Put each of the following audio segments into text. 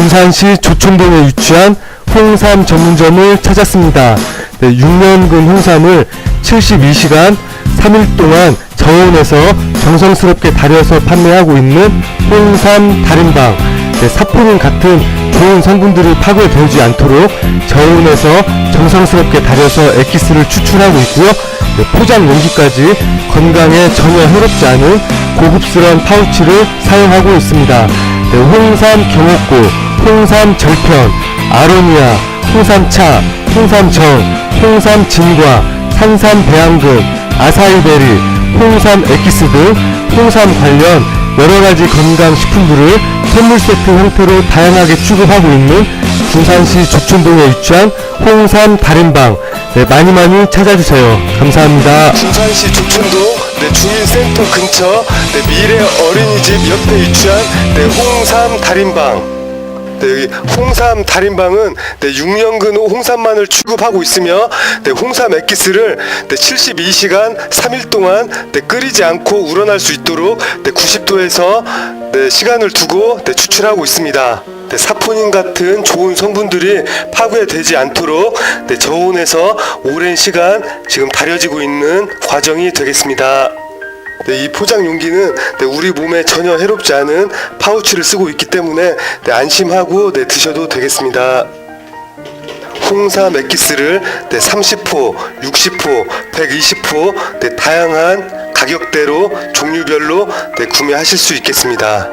군산시 조촌동에 위치한 홍삼 전문점을 찾았습니다. 네, 6년근 홍삼을 72시간 3일 동안 저온에서 정성스럽게 달여서 판매하고 있는 홍삼 달인방 네, 사포닌 같은 좋은 성분들이 파괴되지 않도록 저온에서 정성스럽게 달여서 엑기스를 추출하고 있고요. 네, 포장 용기까지 건강에 전혀 해롭지 않은 고급스러운 파우치를 사용하고 있습니다. 네, 홍삼 경옥고, 홍삼 절편, 아로니아, 홍삼차, 홍삼정, 홍삼 진과, 산삼 배양금, 아사이베리, 홍삼 엑기스 등 홍삼 관련 여러 가지 건강 식품들을 선물 세트 형태로 다양하게 취급하고 있는 군산시 조촌동에 위치한 홍삼 달인방 네, 많이 많이 찾아주세요. 감사합니다. 군산시 조촌동 네, 주민센터 근처 네, 미래 어린이집 옆에 위치한 네, 홍삼 달인방 네, 여기 홍삼 달인방은 네, 6년근 홍삼만을 취급하고 있으며 네, 홍삼 엑기스를 네, 72시간 3일 동안 네, 끓이지 않고 우러날 수 있도록 네, 90도에서 네, 시간을 두고 네, 추출하고 있습니다. 네, 사포닌 같은 좋은 성분들이 파괴되지 않도록 네, 저온에서 오랜 시간 지금 달여지고 있는 과정이 되겠습니다. 네, 이 포장 용기는 네, 우리 몸에 전혀 해롭지 않은 파우치를 쓰고 있기 때문에 네, 안심하고 네, 드셔도 되겠습니다. 홍삼 엑기스를 네, 30호, 60호, 120호 네, 다양한 가격대로 종류별로 네, 구매하실 수 있겠습니다.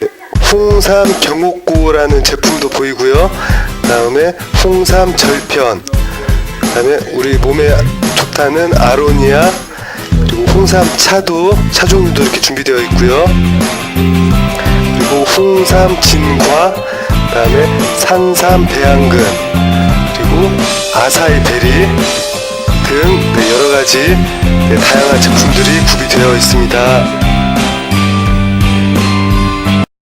네, 홍삼 경옥고라는 제품도 보이고요. 그다음에 홍삼 절편, 그다음에 우리 몸에 좋다는 아로니아 그리고 홍삼 차도 차 종류도 이렇게 준비되어 있고요. 그리고 홍삼 진과 그다음에 산삼 배양근 그리고 아사이 베리 등 네, 여러 가지 네, 다양한 제품들이 구비되어 있습니다.